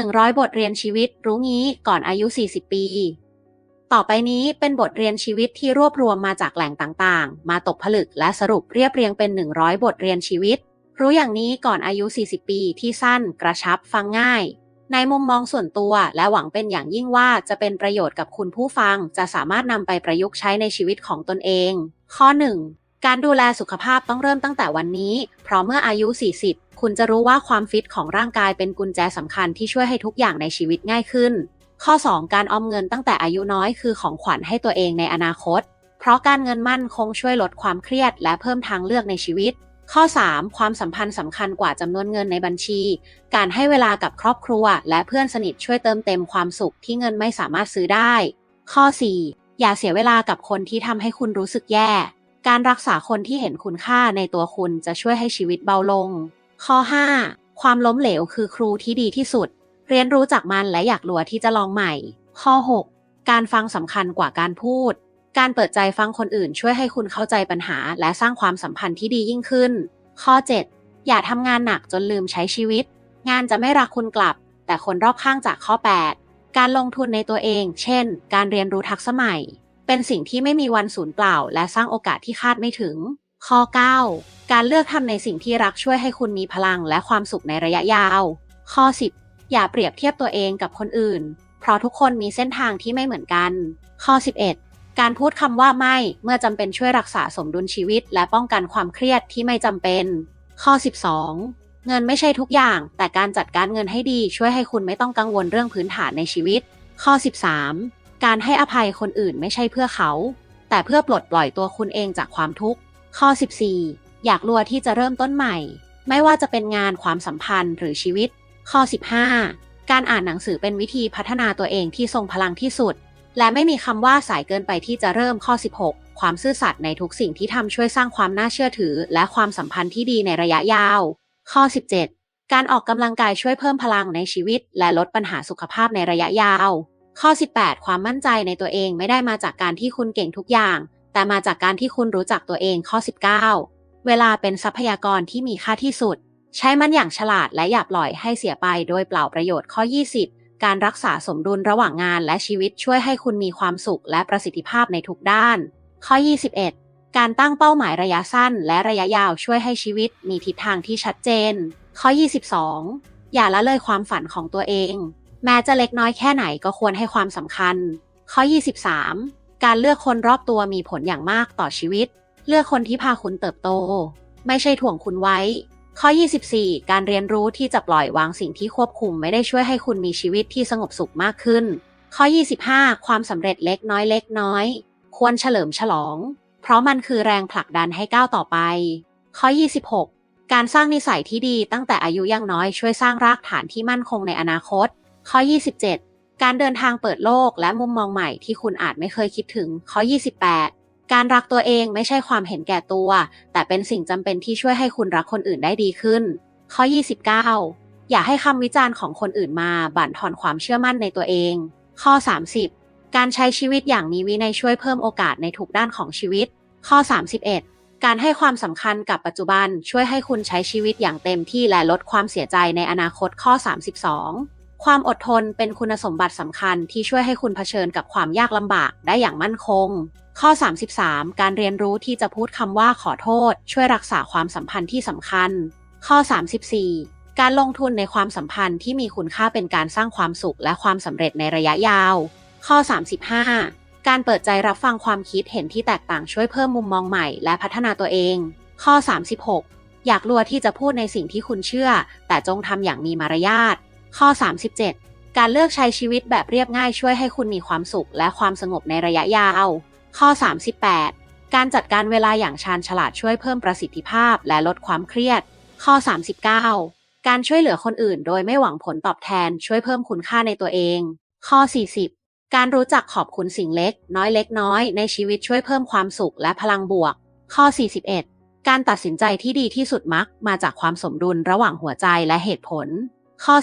100 บทเรียนชีวิตรู้งี้ก่อนอายุ 40 ปี ต่อไปนี้เป็นบทเรียนชีวิตที่รวบรวมมาจากแหล่งต่างๆ มาตกผลึกและสรุปเรียบเรียงเป็น 100 บทเรียนชีวิต รู้อย่างนี้ก่อนอายุ 40 ปีที่สั้น กระชับฟังง่าย ในมุมมองส่วนตัวและหวังเป็นอย่างยิ่งว่าจะเป็นประโยชน์กับคุณผู้ฟัง จะสามารถนำไปประยุกต์ใช้ในชีวิตของตนเอง ข้อ 1 การดูแลสุขภาพต้องเริ่มตั้งแต่วันนี้ เพราะเมื่ออายุ 40 คุณจะรู้ว่าความฟิตของร่างกายเป็นกุญแจสำคัญที่ช่วยให้ทุกอย่างในชีวิตง่ายขึ้น ข้อ 2 การออมเงินตั้งแต่อายุน้อยคือของขวัญให้ตัวเองในอนาคต เพราะการเงินมั่นคงช่วยลดความเครียด และเพิ่มทางเลือกในชีวิต ข้อ 3 ความสัมพันธ์สำคัญกว่าจำนวนเงินในบัญชี การให้เวลากับครอบครัว และเพื่อนสนิทช่วยเติมเต็มความสุขที่เงินไม่สามารถซื้อได้ ข้อ 4 อย่าเสียเวลากับคนที่ทำให้คุณรู้สึกแย่ การรักษาคนที่เห็นคุณค่าในตัวคุณจะช่วยให้ชีวิตเบาลง ข้อ 5 ความล้มเหลวคือครูที่ดีที่สุด เรียนรู้จากมันและอยากลัวที่จะลองใหม่ ข้อ 6 การฟังสำคัญกว่าการพูด การเปิดใจฟังคนอื่นช่วยให้คุณเข้าใจปัญหา และสร้างความสัมพันธ์ที่ดียิ่งขึ้น ข้อ 7 อย่าทำงานหนักจนลืมใช้ชีวิต งานจะไม่รักคุณกลับ แต่คนรอบข้างจากข้อ 8 การลงทุนในตัวเอง เช่น การเรียนรู้ทักษะใหม่ เป็นสิ่งที่ไม่มีวันสูญเปล่า และสร้างโอกาสที่คาดไม่ถึง ข้อ 9 การเลือกทำในสิ่งที่รักช่วยให้คุณมีพลังและความสุขในระยะยาว ข้อ 10 อย่าเปรียบเทียบตัวเองกับคนอื่น เพราะทุกคนมีเส้นทางที่ไม่เหมือนกัน ข้อ 11 การพูดคำว่าไม่เมื่อจำเป็นช่วยรักษาสมดุลชีวิต และป้องกันความเครียดที่ไม่จำเป็น ข้อ 12เงินไม่ใช่ทุกอย่าง แต่การจัดการเงินให้ดีช่วยให้คุณไม่ต้องกังวลเรื่องพื้นฐานในชีวิต ข้อ 13 การให้อภัยคนอื่นไม่ใช่เพื่อเขา แต่เพื่อปลดปล่อยตัวคุณเองจากความทุกข์ ข้อ 14 อยากรัวที่จะเริ่มต้นใหม่ ไม่ว่าจะเป็นงานความสัมพันธ์หรือชีวิต ข้อ 15 การอ่านหนังสือเป็นวิธีพัฒนาตัวเองที่ทรงพลังที่สุด และไม่มีคำว่าสายเกินไปที่จะเริ่มข้อ 16 ความซื่อสัตย์ในทุกสิ่งที่ทำช่วยสร้างความน่าเชื่อถือ และความสัมพันธ์ที่ดีในระยะยาว ข้อ 17 การออกกำลังกายช่วยเพิ่มพลังในชีวิต และลดปัญหาสุขภาพในระยะยาว ข้อ 18 ความมั่นใจในตัวเองไม่ได้มาจากการที่คุณเก่งทุกอย่าง แต่มาจากการที่คุณรู้จักตัวเองข้อ 19 เวลาเป็นทรัพยากรที่มีค่าที่สุด ใช้มันอย่างฉลาดและอย่าปล่อยให้เสียไปโดยเปล่าประโยชน์ข้อ 20 การรักษาสมดุลระหว่างงานและชีวิตช่วยให้คุณมีความสุขและประสิทธิภาพในทุกด้าน ข้อ 21 การตั้งเป้าหมายระยะสั้น และระยะยาวช่วยให้ชีวิตมีทิศทางที่ชัดเจน ข้อ 22 อย่าละเลยความฝันของตัวเอง แม้จะเล็กน้อยแค่ไหนก็ควรให้ความสำคัญ ข้อ 23 การเลือกคนรอบตัวมีผลอย่างมากต่อชีวิต เลือกคนที่พาคุณเติบโต ไม่ใช่ถ่วงคุณไว้ ข้อ 24 การเรียนรู้ที่จะปล่อยวางสิ่งที่ควบคุมไม่ได้ช่วยให้คุณมีชีวิตที่สงบสุขมากขึ้น ข้อ 25 ความสำเร็จเล็กน้อยเล็กน้อย ควรเฉลิมฉลอง เพราะมันคือแรงผลักดันให้ก้าวต่อไป ข้อ 26 การสร้างนิสัยที่ดีตั้งแต่อายุยังน้อยช่วยสร้างรากฐานที่มั่นคงในอนาคต ข้อ 27 การเดินทางเปิดโลกและมุมมองใหม่ที่คุณอาจไม่เคยคิดถึง ข้อ 28 การรักตัวเองไม่ใช่ความเห็นแก่ตัว แต่เป็นสิ่งจำเป็นที่ช่วยให้คุณรักคนอื่นได้ดีขึ้น ข้อ 29 อย่าให้คำวิจารณ์ของคนอื่นมาบั่นทอนความเชื่อมั่นในตัวเอง ข้อ 30 การใช้ชีวิตอย่างมีวินัยช่วยเพิ่มโอกาสในทุกด้านของชีวิต ข้อ 31การให้ความสำคัญกับปัจจุบันช่วยให้คุณใช้ชีวิตอย่างเต็มที่และลดความเสียใจในอนาคตข้อ 32 ความอดทนเป็นคุณสมบัติสำคัญที่ช่วยให้คุณเผชิญกับความยากลำบากได้อย่างมั่นคง ข้อ 33 การเรียนรู้ที่จะพูดคำว่าขอโทษ ช่วยรักษาความสัมพันธ์ที่สำคัญ ข้อ 34 การลงทุนในความสัมพันธ์ที่มีคุณค่าเป็นการสร้างความสุขและความสำเร็จในระยะยาว ข้อ 35 การเปิดใจรับฟังความคิดเห็นที่แตกต่างช่วยเพิ่มมุมมองใหม่และพัฒนาตัวเอง ข้อ 36 อยากรัวที่จะพูดในสิ่งที่คุณเชื่อ แต่จงทำอย่างมีมารยาท ข้อ 37 การเลือกใช้ชีวิตแบบเรียบง่ายช่วยให้คุณมีความสุขและความสงบในระยะยาว ข้อ 38 การจัดการเวลาอย่างชาญฉลาดช่วยเพิ่มประสิทธิภาพและลดความเครียด ข้อ 39 การช่วยเหลือคนอื่น โดยไม่หวังผลตอบแทนช่วยเพิ่มคุณค่าในตัวเอง ข้อ 40 การรู้จักขอบคุณสิ่งเล็ก น้อยเล็กน้อย ในชีวิตช่วยเพิ่มความสุขและพลังบวก ข้อ 41การตัดสินใจที่ดีที่สุดมักมาจากความสมดุลระหว่างหัวใจและเหตุผล ข้อ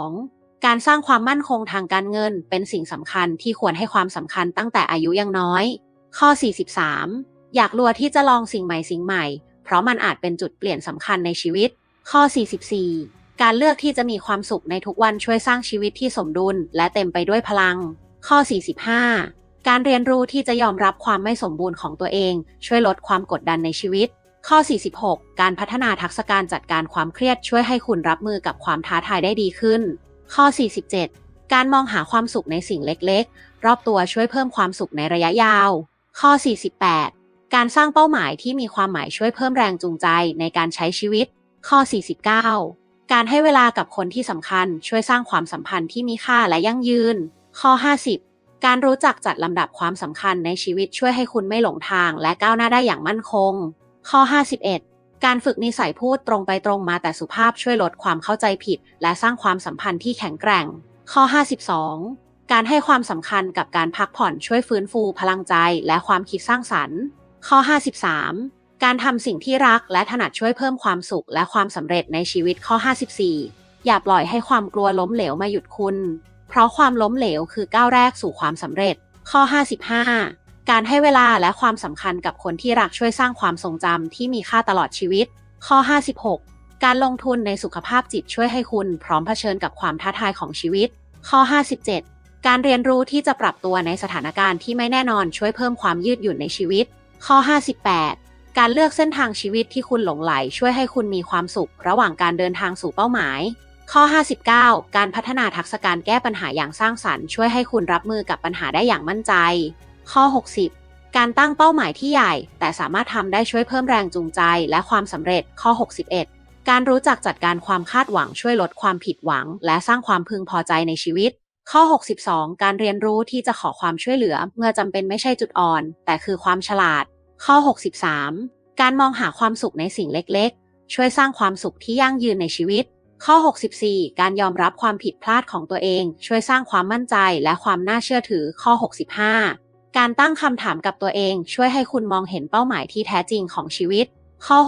42 การสร้างความมั่นคงทางการเงินเป็นสิ่งสำคัญที่ควรให้ความสำคัญตั้งแต่อายุยังน้อย ข้อ 43 อยากรัวที่จะลองสิ่งใหม่สิ่งใหม่ เพราะมันอาจเป็นจุดเปลี่ยนสำคัญในชีวิต ข้อ 44 การเลือกที่จะมีความสุขในทุกวันช่วยสร้างชีวิตที่สมดุลและเต็มไปด้วยพลัง ข้อ 45 การเรียนรู้ที่จะยอมรับความไม่สมบูรณ์ของตัวเอง ช่วยลดความกดดันในชีวิต ข้อ 46 การพัฒนาทักษะการจัดการความเครียดช่วยให้คุณรับมือกับความท้าทายได้ดีขึ้น ข้อ 47 การมองหาความสุขในสิ่งเล็กๆ รอบตัวช่วยเพิ่มความสุขในระยะยาว ข้อ 48 การสร้างเป้าหมายที่มีความหมายช่วยเพิ่มแรงจูงใจในการใช้ชีวิต ข้อ 49 การให้เวลากับคนที่สำคัญช่วยสร้างความสัมพันธ์ที่มีค่าและยั่งยืน ข้อ 50 การรู้จักจัดลำดับความสำคัญในชีวิตช่วยให้คุณไม่หลงทางและก้าวหน้าได้อย่างมั่นคง ข้อ 51 การฝึกนิสัยพูดตรงไปตรงมาแต่สุภาพช่วยลดความเข้าใจผิด และสร้างความสัมพันธ์ที่แข็งแกร่ง ข้อ 52 การให้ความสำคัญกับการพักผ่อนช่วยฟื้นฟูพลังใจและความคิดสร้างสรรค์ ข้อ 53 การทำสิ่งที่รักและถนัดช่วยเพิ่มความสุขและความสำเร็จในชีวิตข้อ 54 อย่าปล่อยให้ความกลัวล้มเหลวมาหยุดคุณ เพราะความล้มเหลวคือก้าวแรกสู่ความสำเร็จ ข้อ 55 การให้เวลาและความสำคัญกับคนที่รักช่วยสร้างความทรงจำที่มีค่าตลอดชีวิต ข้อ 56 การลงทุนในสุขภาพจิตช่วยให้คุณพร้อมเผชิญกับความท้าทายของชีวิต ข้อ 57 การเรียนรู้ที่จะปรับตัวในสถานการณ์ที่ไม่แน่นอนช่วยเพิ่มความยืดหยุ่นในชีวิต ข้อ 58 การเลือกเส้นทางชีวิตที่คุณหลงไหล ช่วยให้คุณมีความสุข ระหว่างการเดินทางสู่เป้าหมาย ข้อ 59 การพัฒนาทักษะการแก้ปัญหาอย่างสร้างสรรค์ช่วยให้คุณรับมือกับปัญหาได้อย่างมั่นใจ ข้อ 60 การตั้งเป้าหมายที่ใหญ่ แต่สามารถทำได้ช่วยเพิ่มแรงจูงใจ และความสำเร็จข้อ 61 การรู้จักจัดการความคาดหวังช่วยลดความผิดหวัง และสร้างความพึงพอใจในชีวิต ข้อ 62 การเรียนรู้ที่จะขอความช่วยเหลือ เมื่อจำเป็นไม่ใช่จุดอ่อน แต่คือความฉลาด ข้อ 63 การมองหาความสุขในสิ่งเล็กๆ ช่วยสร้างความสุขที่ยั่งยืนในชีวิตข้อ 64 การยอมรับความผิดพลาดของตัวเอง ช่วยสร้างความมั่นใจและความน่าเชื่อถือข้อ 65 การตั้งคำถามกับตัวเองช่วยให้คุณมองเห็นเป้าหมายที่แท้จริงของชีวิต ข้อ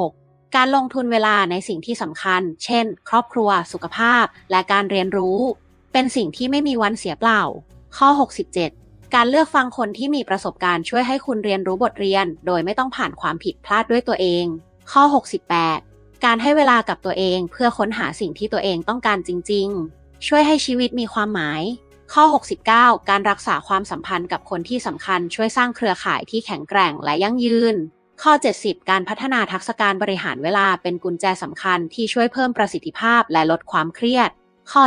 66 การลงทุนเวลาในสิ่งที่สำคัญ เช่น ครอบครัว สุขภาพ และการเรียนรู้ เป็นสิ่งที่ไม่มีวันเสียเปล่า ข้อ 67 การเลือกฟังคนที่มีประสบการณ์ช่วยให้คุณเรียนรู้บทเรียน โดยไม่ต้องผ่านความผิดพลาดด้วยตัวเอง ข้อ 68 การให้เวลากับตัวเองเพื่อค้นหาสิ่งที่ตัวเองต้องการจริง ๆ ช่วยให้ชีวิตมีความหมาย ข้อ 69 การรักษาความสัมพันธ์กับคนที่สำคัญช่วยสร้างเครือข่ายที่แข็งแกร่งและยั่งยืน ข้อ 70 การพัฒนาทักษะการบริหารเวลาเป็นกุญแจสำคัญที่ช่วยเพิ่มประสิทธิภาพและลดความเครียด ข้อ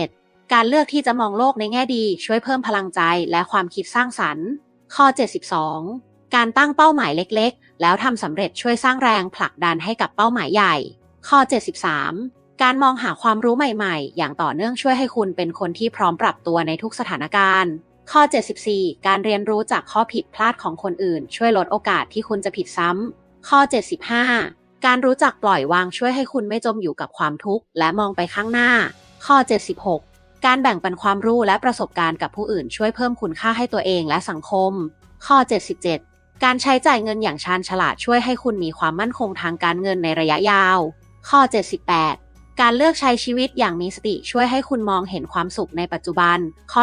71 การเลือกที่จะมองโลกในแง่ดี ช่วยเพิ่มพลังใจและความคิดสร้างสรรค์ ข้อ 72 การตั้งเป้าหมายเล็ก ๆ แล้วทำสำเร็จช่วยสร้างแรงผลักดันให้กับเป้าหมายใหญ่ ข้อ 73 การมองหาความรู้ใหม่ๆ อย่างต่อเนื่องช่วยให้คุณเป็นคนที่พร้อมปรับตัวในทุกสถานการณ์ ข้อ 74 การเรียนรู้จากข้อผิดพลาดของคนอื่น ช่วยลดโอกาสที่คุณจะผิดซ้ำ ข้อ 75 การรู้จักปล่อยวางช่วยให้คุณไม่จมอยู่กับความทุกข์และมองไปข้างหน้า ข้อ 76 การแบ่งปันความรู้และประสบการณ์กับผู้อื่นช่วยเพิ่มคุณค่าให้ตัวเองและสังคม ข้อ 77 การใช้จ่ายเงินอย่างชาญฉลาดช่วยให้คุณมีความมั่นคงทางการเงินในระยะยาว ข้อ 78 การเลือกใช้ชีวิตอย่างมีสติช่วยให้คุณมองเห็นความสุขในปัจจุบัน ข้อ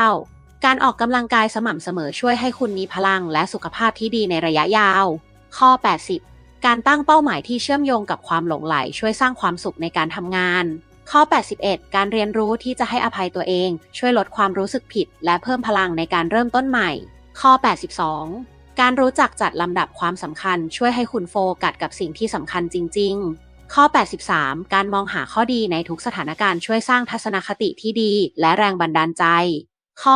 79 การออกกำลังกายสม่ำเสมอช่วยให้คุณมีพลังและสุขภาพที่ดีในระยะยาว ข้อ 80 การตั้งเป้าหมายที่เชื่อมโยงกับความหลงไหล ช่วยสร้างความสุขในการทำงาน ข้อ 81 การเรียนรู้ที่จะให้อภัยตัวเอง ช่วยลดความรู้สึกผิด และเพิ่มพลังในการเริ่มต้นใหม่ ข้อ 82 การรู้จักจัดลำดับความสำคัญ ช่วยให้คุณโฟกัสกับสิ่งที่สำคัญจริง ๆ ข้อ 83 การมองหาข้อดีในทุกสถานการณ์ช่วยสร้างทัศนคติที่ดี และแรงบันดาลใจ ข้อ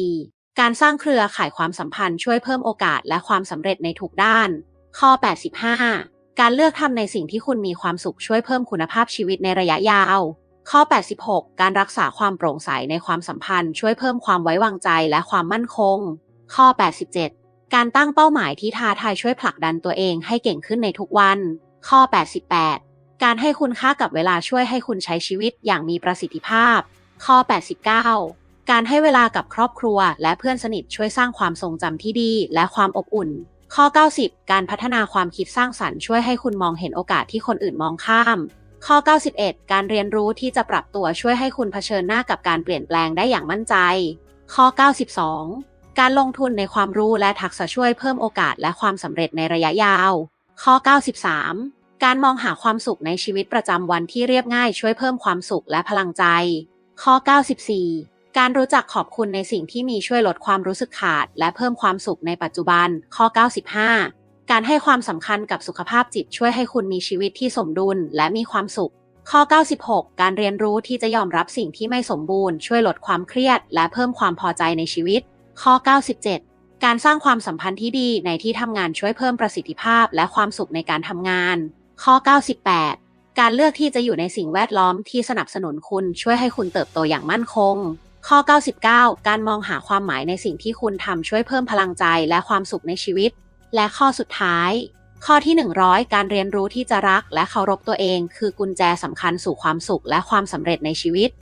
84 การสร้างเครือข่ายความสัมพันธ์ช่วยเพิ่มโอกาสและความสำเร็จในทุกด้าน ข้อ 85 การเลือกทำในสิ่งที่คุณมีความสุขช่วยเพิ่มคุณภาพชีวิตในระยะยาว ข้อ 86 การรักษาความโปร่งใสในความสัมพันธ์ ช่วยเพิ่มความไว้วางใจและความมั่นคง ข้อ 87 การตั้งเป้าหมายที่ท้าทายช่วยผลักดันตัวเองให้เก่งขึ้นในทุกวัน ข้อ 88 การให้คุณค่ากับเวลาช่วยให้คุณใช้ชีวิตอย่างมีประสิทธิภาพ ข้อ 89 การให้เวลากับครอบครัว และเพื่อนสนิทช่วยสร้างความทรงจำที่ดี และความอบอุ่น ข้อ 90 การพัฒนาความคิดสร้างสรรค์ช่วยให้คุณมองเห็นโอกาสที่คนอื่นมองข้าม ข้อ 91 การเรียนรู้ที่จะปรับตัวช่วยให้คุณเผชิญหน้ากับการเปลี่ยนแปลงได้อย่างมั่นใจ ข้อ 92 การลงทุนในความรู้และทักษะช่วยเพิ่มโอกาสและความสำเร็จในระยะยาว ข้อ 93 การมองหาความสุขในชีวิตประจำวันที่เรียบง่ายช่วยเพิ่มความสุขและพลังใจ ข้อ 94 การรู้จักขอบคุณในสิ่งที่มีช่วยลดความรู้สึกขาด และเพิ่มความสุขในปัจจุบัน ข้อ 95 การให้ความสำคัญกับสุขภาพจิตช่วยให้คุณมีชีวิตที่สมดุลและมีความสุข ข้อ 96 การเรียนรู้ที่จะยอมรับสิ่งที่ไม่สมบูรณ์ ช่วยลดความเครียด และเพิ่มความพอใจในชีวิต ข้อ 97การสร้างความสัมพันธ์ที่ดีในที่ทำงานช่วยเพิ่มประสิทธิภาพและความสุขในการทำงาน ข้อ 98 การเลือกที่จะอยู่ในสิ่งแวดล้อมที่สนับสนุนคุณช่วยให้คุณเติบโตอย่างมั่นคง ข้อ 99 การมองหาความหมายในสิ่งที่คุณทำช่วยเพิ่มพลังใจและความสุขในชีวิต และข้อสุดท้าย ข้อที่ 100 การเรียนรู้ที่จะรักและเคารพตัวเอง คือกุญแจสำคัญสู่ความสุขและความสำเร็จในชีวิต